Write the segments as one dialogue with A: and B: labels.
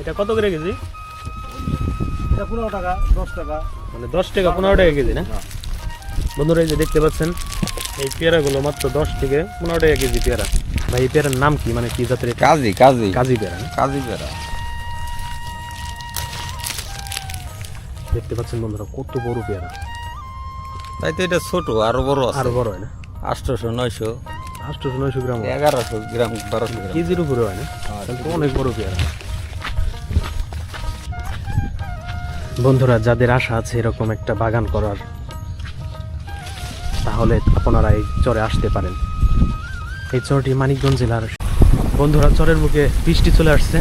A: এটা কত করে কেজি?
B: এটা পনেরো টাকা দশ টাকা।
A: মানে দশ টাকা পনেরো টাকা কেজি না? বন্ধুরা এই যে দেখতে পাচ্ছেন এই পেয়ারাগুলো মাত্র দশ থেকে পনেরো টাকা কেজি পেয়ারা। ভাই এই পেয়ারার নাম কি? মানে কি জাতের?
C: কাজী কাজী।
A: কাজী পেয়ারা?
C: কাজী বেড়া
A: দেখতে পাচ্ছেন বন্ধুরা কত বড় পেয়ারা।
C: তাই তো এটা ছোট আরও বড় আছে।
A: আরও বড় হয় না?
C: আটশোশো নয়শো।
A: আটশোশো নয়শো গ্রাম
C: এগারোশো গ্রাম বারোশো গ্রাম।
A: কেজির উপরে হয় না? অনেক বড় পেয়ারা। বন্ধুরা, যাদের আশা আছে এরকম একটা বাগান করার, তাহলে আপনারা এই চরে আসতে পারেন। এই চরটি মানিকগঞ্জ জেলার, বন্ধুরা, চরের মুখে বৃষ্টি চলে আসছে।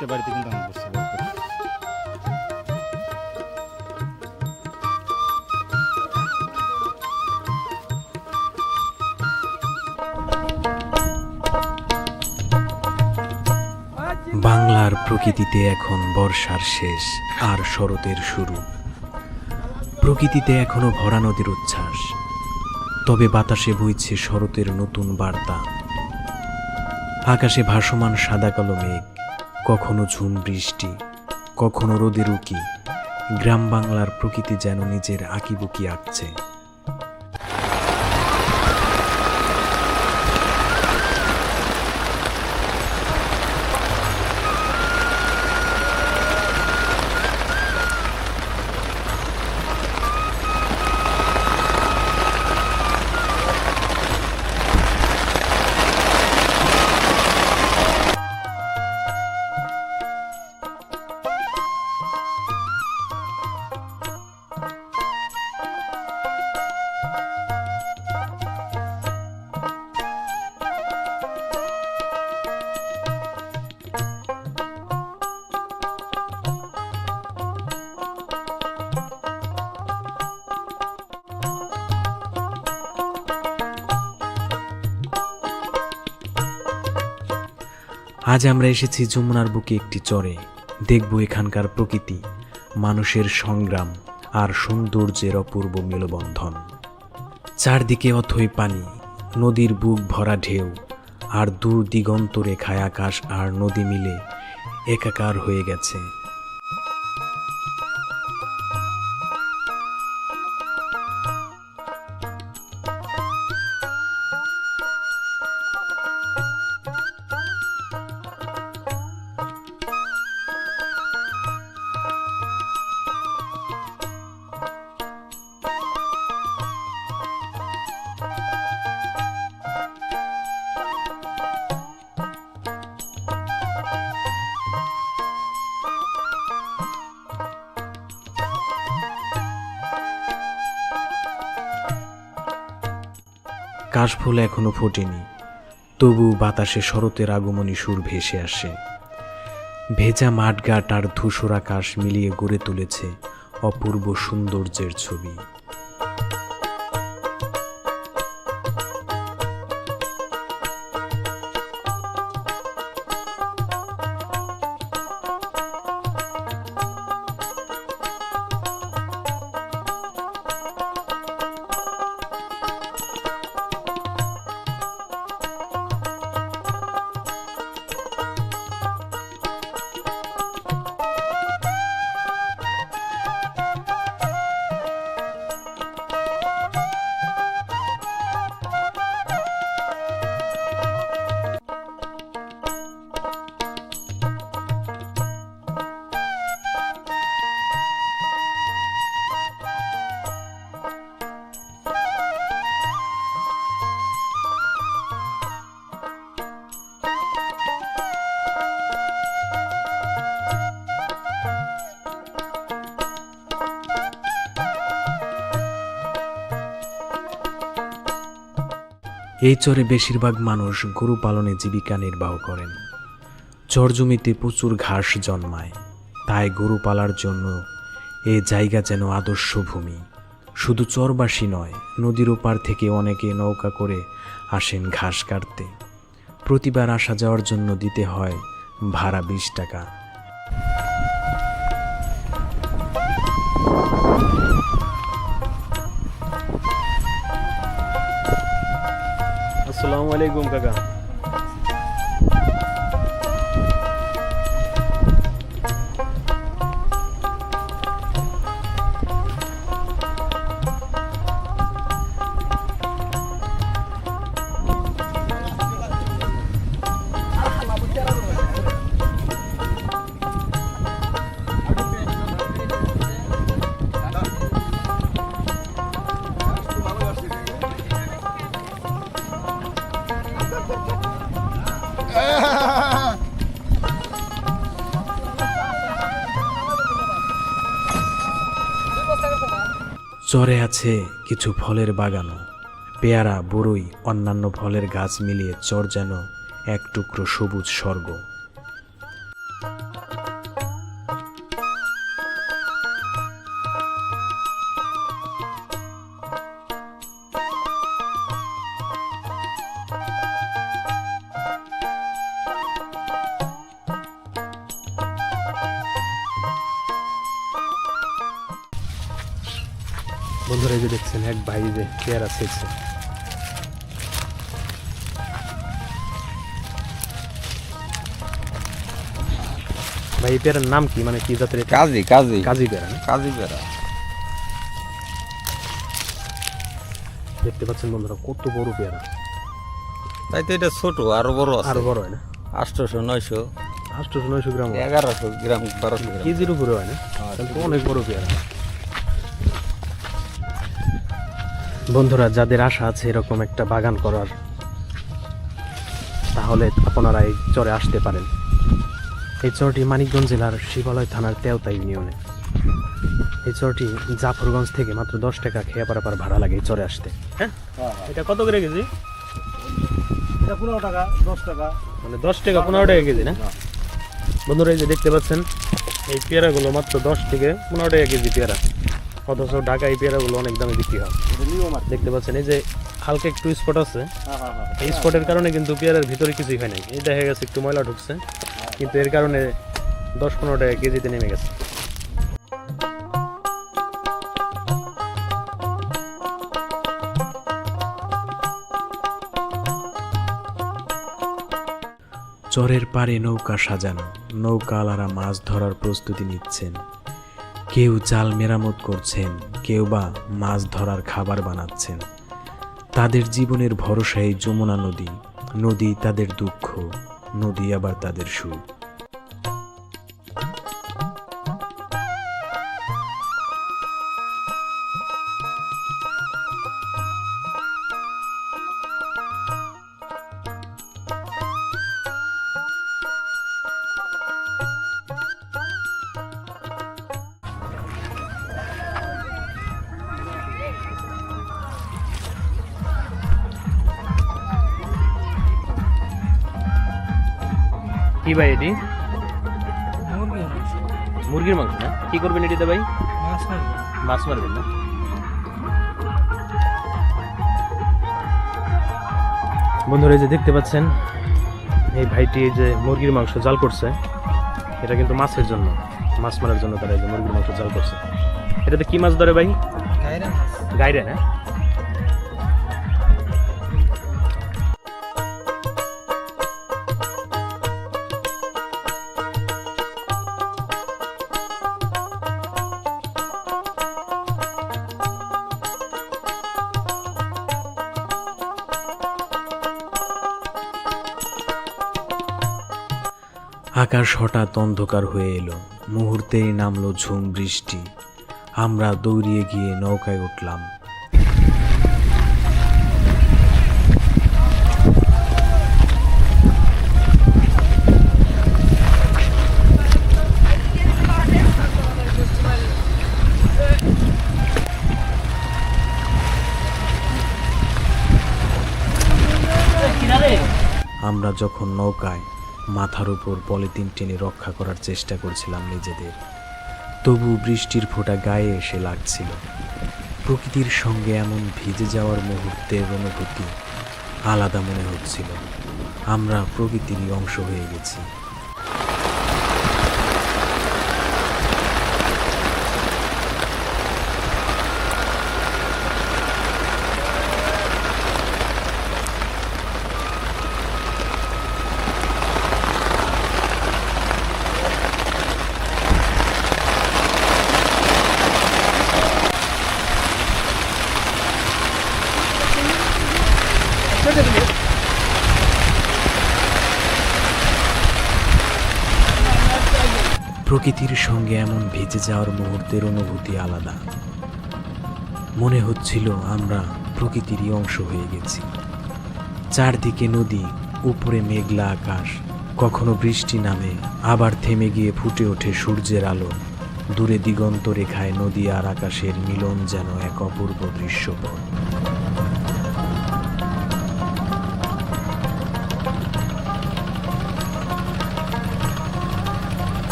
B: প্রত্যেকটা বাড়িতে কিন্তু আম করছে
D: বাংলার প্রকৃতিতে এখন বর্ষার শেষ আর শরতের শুরু। প্রকৃতিতে এখনও ভরা নদীর উচ্ছ্বাস। তবে বাতাসে বইছে শরতের নতুন বার্তা। আকাশে ভাসমান সাদা কালো মেঘ। কখনো ঝুম বৃষ্টি কখনো রোদের উকি গ্রাম বাংলার প্রকৃতি যেন নিজের আঁকিবুকি আঁকছে। আজ আমরা এসেছি যমুনার বুকে একটি চরে। দেখব এখানকার প্রকৃতি, মানুষের সংগ্রাম আর সৌন্দর্যের অপূর্ব মেলবন্ধন। চারদিকে অথই পানি, নদীর বুক ভরা ঢেউ, আর দূর দিগন্ত রেখায় আকাশ আর নদী মিলে একাকার হয়ে গেছে। কাশফুল এখনও ফোটেনি, তবু বাতাসে শরতের আগমনী সুর ভেসে আসে। ভেজা মাঠঘাট আর ধূসর আকাশ মিলিয়ে গড়ে তুলেছে অপূর্ব সৌন্দর্যের ছবি। এই চরে বেশিরভাগ মানুষ গরু পালনে জীবিকা নির্বাহ করেন। চর জমিতে প্রচুর ঘাস জন্মায়। তাই গরু পালার জন্য এ জায়গা যেন আদর্শ ভূমি। শুধু চরবাসী নয়, নদীর ওপার থেকে অনেকে নৌকা করে আসেন ঘাস কাটতে। প্রতিবার আসা যাওয়ার জন্য দিতে হয় ভাড়া বিশ টাকা।
A: আসসালামু আলাইকুম কাকা
D: চরে আছে কিছু ফলের বাগানও। পেয়ারা বড়ই অন্যান্য ফলের গাছ মিলিয়ে চর যেন এক টুকরো সবুজ স্বর্গ।
A: বন্ধুরা এই যে দেখছেন এক ভাই যে পেয়ারা ছেড়ছে ভাই এই পেয়ারার নাম কি? মানে কি জাতের
C: কাজী কাজী।
A: কাজী পেয়ারা?
C: কাজী বেড়া
A: দেখতে পাচ্ছেন বন্ধুরা কত বড় পেয়ারা।
C: তাই তো এটা ছোট আরও বড় আছে।
A: আরও বড় হয় না?
C: আটশোশো নয়শো।
A: আটশোশো নয়শো গ্রাম হয়।
C: এগারোশো গ্রাম বারোশো গ্রাম।
A: কেজির উপরে হয় না? অনেক বড় পেয়ারা। বন্ধুরা যাদের আশা আছে এরকম একটা বাগান করার তাহলে আপনারা এই চরে আসতে পারেন। এই চরটি মানিকগঞ্জ জেলার শিবালয় থানার তেওতা ইউনিয়নে। এই চরটি জাফরগঞ্জ থেকে মাত্র দশ টাকা খেয়া পারাপার ভাড়া লাগে এই চরে আসতে। হ্যাঁ? এটা কত করে কেজি?
B: এটা পনেরো টাকা দশ টাকা।
A: মানে দশ টাকা পনেরো টাকা কেজি না? বন্ধুরা এই যে দেখতে পাচ্ছেন এই পেয়ারাগুলো মাত্র দশ থেকে পনেরো টাকা কেজি পেয়ারা। অথচ ঢাকা এই পেয়ারাগুলো অনেক দামে বিক্রি হয়। দেখতে পাচ্ছেন এই যে হালকা একটু স্পট আছে।
B: হ্যাঁ হ্যাঁ হ্যাঁ
A: এই স্পটের কারণে কিন্তু পেয়ারার ভিতরে কিছুই হয় নাই। এই দেখা গেছে একটু ময়লা ঢুকছে কিন্তু এর কারণে দশ পনেরো টাকা কেজিতে নেমে গেছে।
D: চরের পাড়ে নৌকা সাজানো নৌকা নৌকাওয়ালারা মাছ ধরার প্রস্তুতি নিচ্ছেন। কেউ চাল মেরামত করছেন, কেউ বা মাছ ধরার খাবার বানাচ্ছেন। তাদের জীবনের ভরসায় যমুনা নদী নদী তাদের দুঃখ, নদী আবার তাদের সুখ।
A: কি ভাই এটি? মুরগির মাংস। না? কি করবেন এটিতে ভাই? মাছ মারবেন। না? বন্ধুরা এই যে দেখতে পাচ্ছেন এই ভাইটি যে মুরগির মাংস জাল করছে এটা কিন্তু মাছের জন্য। মাছ মারার জন্য তারা এই যে মুরগির মাংস জাল করছে। এটাতে কি মাছ ধরে ভাই? গাইরে না
D: আকাশ হঠাৎ অন্ধকার হয়ে এলো। মুহূর্তেই নামলো ঝুম বৃষ্টি। আমরা দৌড়িয়ে গিয়ে নৌকায় উঠলাম। আমরা যখন নৌকায় মাথার উপর পলিথিন টেনে রক্ষা করার চেষ্টা করছিলাম নিজেদের। তবু বৃষ্টির ফোঁটা গায়ে এসে লাগছিল। প্রকৃতির সঙ্গে এমন ভিজে যাওয়ার মুহূর্তের অনুভূতি আলাদা মনে হচ্ছিল। আমরা প্রকৃতিরই অংশ হয়ে গেছি। প্রকৃতির সঙ্গে এমন ভেজে যাওয়ার মুহূর্তের অনুভূতি আলাদা। মনে হচ্ছিল আমরা প্রকৃতিরই অংশ হয়ে গেছি। চারদিকে নদী, উপরে মেঘলা আকাশ, কখনো বৃষ্টি নামে, আবার থেমে গিয়ে ফুটে ওঠে সূর্যের আলো। দূরে দিগন্ত রেখায় নদী আর আকাশের মিলন যেন এক অপূর্ব দৃশ্যপট।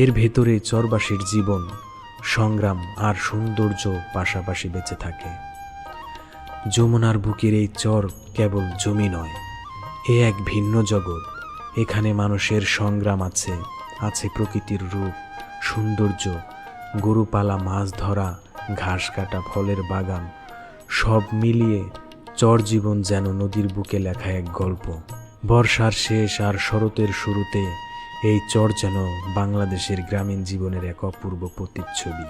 D: এর ভেতরে চরবাসীর জীবন, সংগ্রাম আর সৌন্দর্য পাশাপাশি বেঁচে থাকে। যমুনার বুকের এই চর কেবল জমি নয়, এ এক ভিন্ন জগৎ। এখানে মানুষের সংগ্রাম আছে আছে প্রকৃতির রূপ, সৌন্দর্য, গরুপালা, মাছ ধরা, ঘাস কাটা, ফলের বাগান, সব মিলিয়ে চর জীবন যেন নদীর বুকে লেখা এক গল্প। বর্ষার শেষ আর শরতের শুরুতে এই চর যেন বাংলাদেশের গ্রামীণ জীবনের এক অপূর্ব প্রতিচ্ছবি।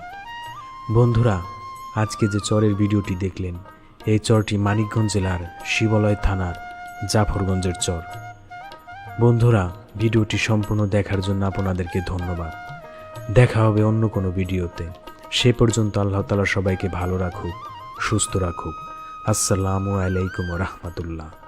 D: বন্ধুরা, আজকে যে চরের ভিডিওটি দেখলেন, এই চরটি মানিকগঞ্জ জেলার শিবলয় থানার জাফরগঞ্জের চর। বন্ধুরা, ভিডিওটি সম্পূর্ণ দেখার জন্য আপনাদেরকে ধন্যবাদ। দেখা হবে অন্য কোনো ভিডিওতে। সে পর্যন্ত আল্লাহ তালা সবাইকে ভালো রাখুক, সুস্থ রাখুক। আসসালামু আলাইকুম রহমতুল্লাহ।